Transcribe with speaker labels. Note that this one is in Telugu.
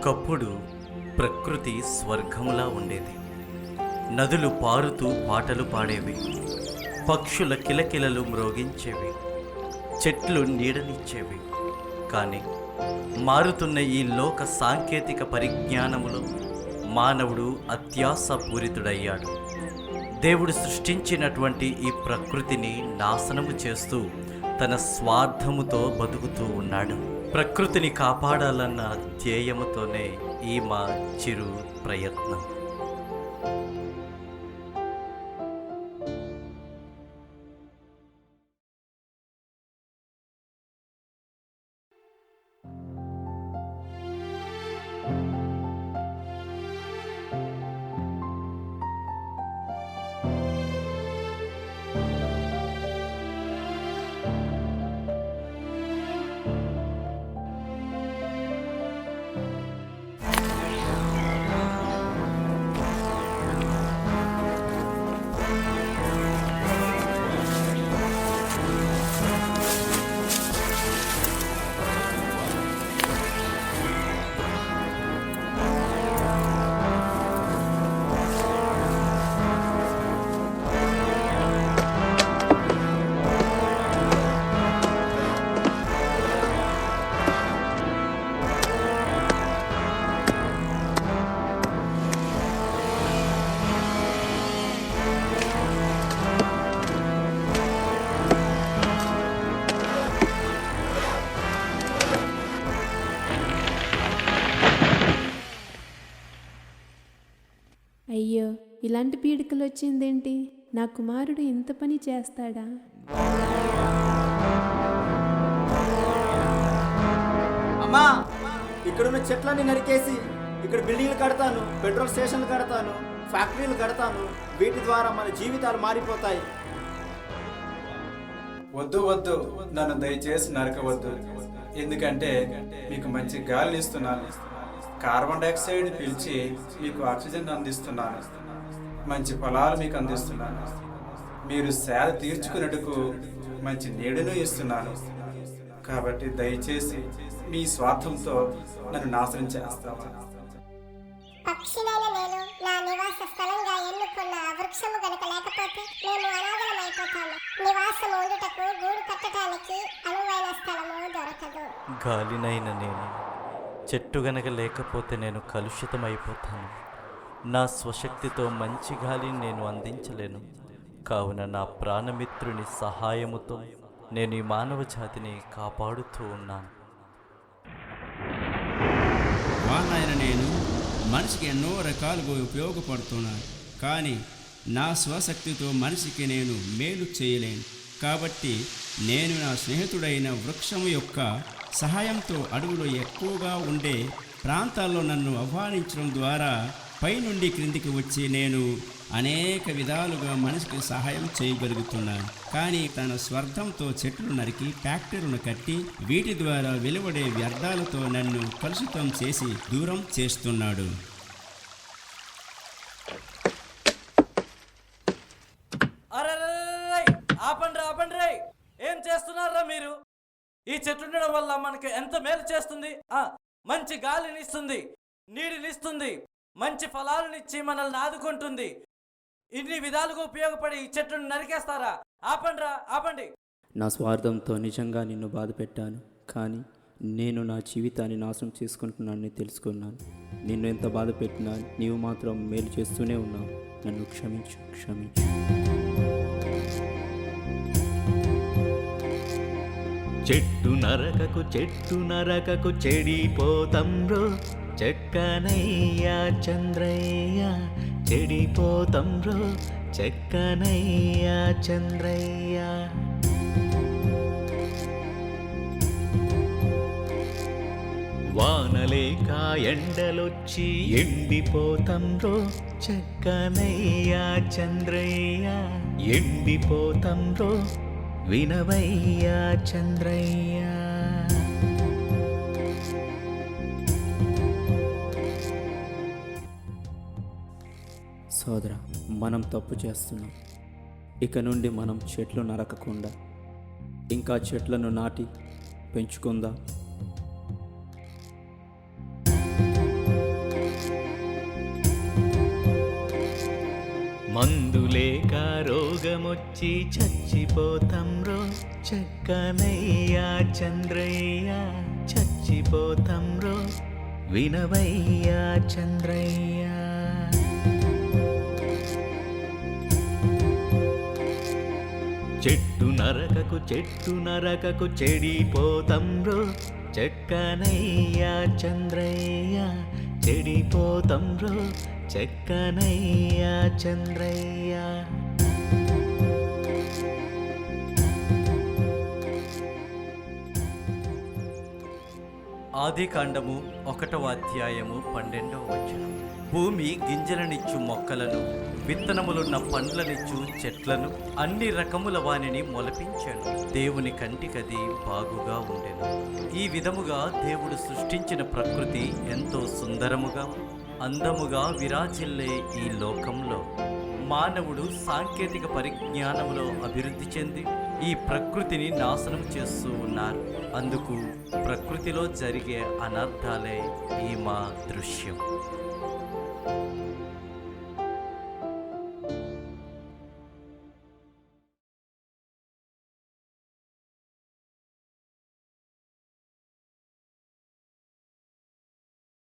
Speaker 1: ఒకప్పుడు ప్రకృతి స్వర్గములా ఉండేది. నదులు పారుతూ పాటలు పాడేవి. పక్షుల కిలకిలలు మ్రోగించేవి. చెట్లు నీడనిచ్చేవి. కానీ మారుతున్న ఈ లోక సాంకేతిక పరిజ్ఞానములో మానవుడు అత్యాసపూరితుడయ్యాడు దేవుడు సృష్టించినటువంటి ఈ ప్రకృతిని నాశనము చేస్తూ తన స్వార్థముతో బతుకుతూ ఉన్నాడు. ప్రకృతిని కాపాడాలన్న ధ్యేయముతోనే ఈ మా చిరు ప్రయత్నం.
Speaker 2: ఇలాంటి పీడికలు వచ్చిందేంటి? నా కుమారుడు ఇంత పని చేస్తాడా?
Speaker 3: అమ్మా ఇక్కడున్న చెట్లన్నీ నరికేసి ఇక్కడ బిల్డింగ్లు కడతాను పెట్రోల్ స్టేషన్లు కడతాను ఫ్యాక్టరీలు కడతాను. వీటి ద్వారా మన జీవితాలు మారిపోతాయి.
Speaker 4: వద్దు వద్దు. నన్ను దయచేసి నరకవద్దు. ఎందుకంటే మీకు మంచి గాలిని ఇస్తున్నాను. కార్బన్ డైఆక్సైడ్ పీల్చి మీకు ఆక్సిజన్ అందిస్తున్నాను. మంచి ఫలాలు మీకు అందిస్తున్నాను. మీరు సేద తీర్చుకున్నట్టుకు మంచి నీడను ఇస్తున్నాను. కాబట్టి దయచేసి మీ స్వార్థంతో నన్ను నాశనం చేస్తావా?
Speaker 5: పక్షినైన నేను నా నివాస స్థలంగా ఎన్నుకున్న ఆ వృక్షము గనుక లేకపోతే మేము అనాథలమైపోతాము. నివాసం ఉండుటకు గూడు కట్టడానికి అనువైన స్థలము దొరకదు.
Speaker 1: గాలినైన నేను చెట్టు గనక లేకపోతే నేను కలుషితమైపోతాను. నా స్వశక్తితో మంచి గాలిని నేను అందించలేను. కావున నా ప్రాణమిత్రుని సహాయముతో నేను ఈ మానవ జాతిని కాపాడుతూ ఉన్నాను.
Speaker 6: వానాయన నేను మనిషికి ఎన్నో రకాలుగా ఉపయోగపడుతున్నాను. కానీ నా స్వశక్తితో మనిషికి నేను మేలు చేయలేను. కాబట్టి నేను నా స్నేహితుడైన వృక్షము యొక్క సహాయంతో అడవులో ఎక్కువగా ఉండే ప్రాంతాల్లో నన్ను ఆహ్వానించడం ద్వారా పైనుండి క్రిందికి వచ్చి నేను అనేక విధాలుగా మనిషికి సహాయం చేయగలుగుతున్నాను. కానీ తన స్వార్థంతో చెట్లు నరికి ఫ్యాక్టరీలను కట్టి వీటి ద్వారా వెలువడే వ్యర్థాలతో నన్ను కలుషితం చేసి దూరం చేస్తున్నాడు.
Speaker 1: ఏం చేస్తున్నారా మీరు? ఈ చెట్టు ఉండడం వల్ల మనకి ఎంత మేలు చేస్తుంది? మంచి గాలిని ఇస్తుంది. మంచి ఫలాలనిచ్చి మనల్ని ఆదుకుంటుంది. ఇన్ని విధాలుగా ఉపయోగపడి ఈ చెట్టును నరికేస్తారా? ఆపండిరా ఆపండి.
Speaker 7: నా స్వార్థంతో నిజంగా నిన్ను బాధ పెట్టాను. కానీ నేను నా జీవితాన్ని నాశనం చేసుకుంటున్నానని తెలుసుకున్నాను. నిన్ను ఎంత బాధ పెట్టినా నీవు మాత్రం మేలు చేస్తూనే ఉన్నావు. నన్ను క్షమించు క్షమించు.
Speaker 8: చెట్టు నరకకు చెట్టు నరకకు చెడిపోతంరో చెక్కనయ్యా చంద్రయ్య చెడిపోతంరో చెక్కనయ్యా చంద్రయ్య. వానలేక ఎండలొచ్చి ఎండిపోతంరో చెక్కనయ్యా చంద్రయ్య ఎండిపోతంరో వినవయ్యా చంద్రయ్యా.
Speaker 7: సోదర మనం తప్పు చేస్తున్నాం. ఇక నుండి మనం చెట్లు నరకకుండా ఇంకా చెట్లను నాటి పెంచుకుందాం.
Speaker 8: మందులేక రోగమొచ్చి చచ్చిపోతంరో చక్కనయ్యా చంద్రయ్య చచ్చిపోతంరో వినవయ్యా చంద్రయ్యా. చెట్టు నరకకు చెట్టు నరకకు చెడిపోతాం రో చెక్కనయ్యా చంద్రయ్య చెడిపోతాం రో చెక్కనయ్యా చంద్రయ్య.
Speaker 1: ఆది కాండము ఒకటవ అధ్యాయము పన్నెండవ వచనం. భూమి గింజలనిచ్చు మొక్కలను విత్తనములున్న పండ్లనిచ్చు చెట్లను అన్ని రకముల వానిని మొలపించాను. దేవుని కంటికది బాగుగా ఉండెను. ఈ విధముగా దేవుడు సృష్టించిన ప్రకృతి ఎంతో సుందరముగా అందముగా విరాజిల్లే ఈ లోకంలో. మానవుడు సాంకేతిక పరిజ్ఞానములో అభివృద్ధి చెంది ఈ ప్రకృతిని నాశనం చేస్తూ ఉన్నారు. అందుకు ప్రకృతిలో జరిగే అనర్థాలే ఈ మా దృశ్యం.